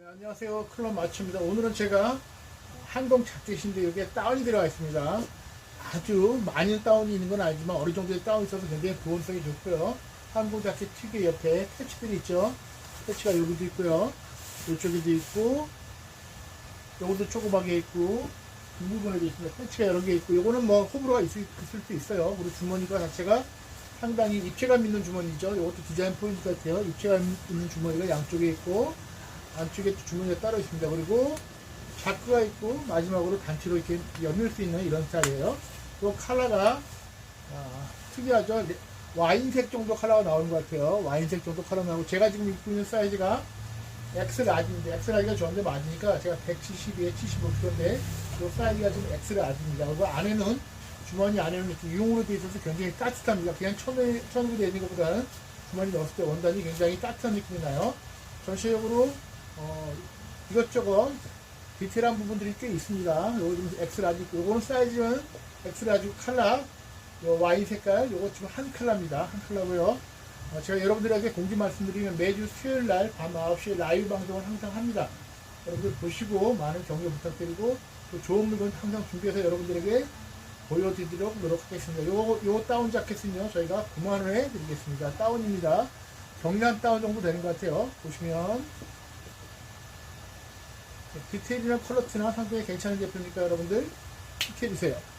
네, 안녕하세요. 클럽 마츠입니다. 오늘은 제가 항공 자켓인데 여기에 다운이 들어가 있습니다. 아주 많이 다운이 있는 건 아니지만 어느 정도의 다운이 있어서 굉장히 보온성이 좋고요. 항공 자켓 특유 옆에 패치들이 있죠. 패치가 여기도 있고요. 이쪽에도 있고, 요것도 조그맣게 있고, 이 부분에도 있습니다. 패치가 여러 개 있고, 요거는 뭐 호불호가 있을, 있을 수 있어요. 그리고 주머니가 자체가 상당히 입체감 있는 주머니죠. 이것도 디자인 포인트 같아요. 입체감 있는 주머니가 양쪽에 있고, 안쪽에 또 주머니가 따로 있습니다. 그리고 자크가 있고 마지막으로 단추로 이렇게 여밀 수 있는 이런 스타일이에요. 또 컬러가 아, 특이하죠. 레- 와인색 정도 컬러가 나오는 것 같아요. 와인색 정도 컬러 나오고 제가 지금 입고 있는 사이즈가 X 라지인데 X 라지가 저한테 맞으니까 제가 172에 75kg인데 이 사이즈가 지금 X 라지입니다. 그리고 안에는 주머니 안에는 이렇게 유용으로 되어 있어서 굉장히 따뜻합니다. 그냥 천으로 되어 있는 것보다는 주머니 넣었을 때 원단이 굉장히 따뜻한 느낌이 나요. 전체적으로 어, 이것저것 디테일한 부분들이 꽤 있습니다. 요거 지금 엑스라지, 요거는 사이즈는 엑스라지 칼라, 요 와인 색깔, 요거 지금 한 칼라입니다. 한 칼라고요. 어, 제가 여러분들에게 공지 말씀드리면 매주 수요일 날 밤 9시에 라이브 방송을 항상 합니다. 여러분들 보시고 많은 격려 부탁드리고 또 좋은 물건 항상 준비해서 여러분들에게 보여드리도록 노력하겠습니다. 요, 요 다운 자켓은요, 저희가 9만원에 드리겠습니다. 다운입니다. 경량 다운 정도 되는 것 같아요. 보시면. 디테일이나 퀄러티나 상당히 괜찮은 제품이니까 여러분들 체크해주세요.